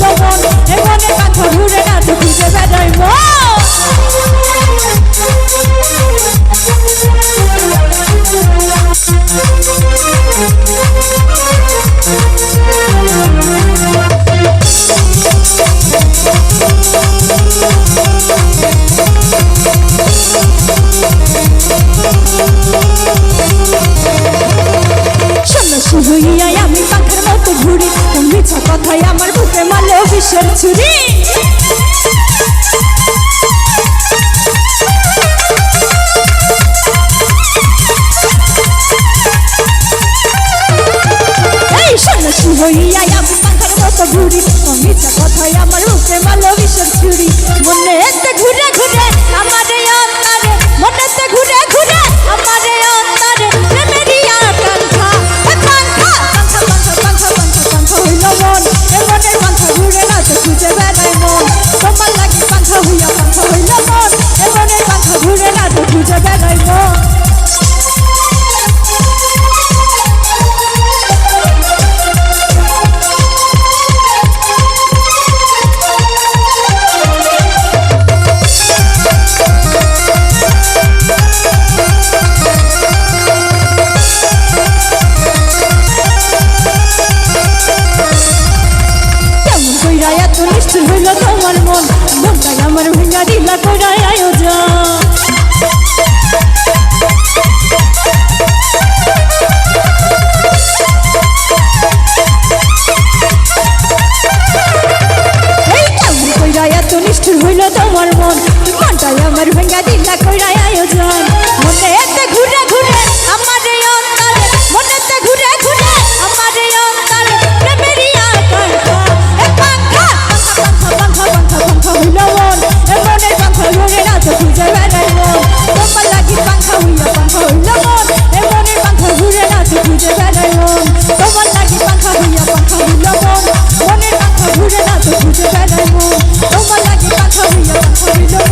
যৌবন এ মনে কাঁথো ঘুরে নাচো খুঁজে বেড়াই শুধু ইয়া ঘুরি কোন মিছা কথায় আমার বুকে মালে অফিসের ছুরি। হইয়া আমি পাখার মতো ঘুরি মিছা কথায় আমার বুকে মালে আমার ভেঙ্গা দিলা করায় আয়োজন।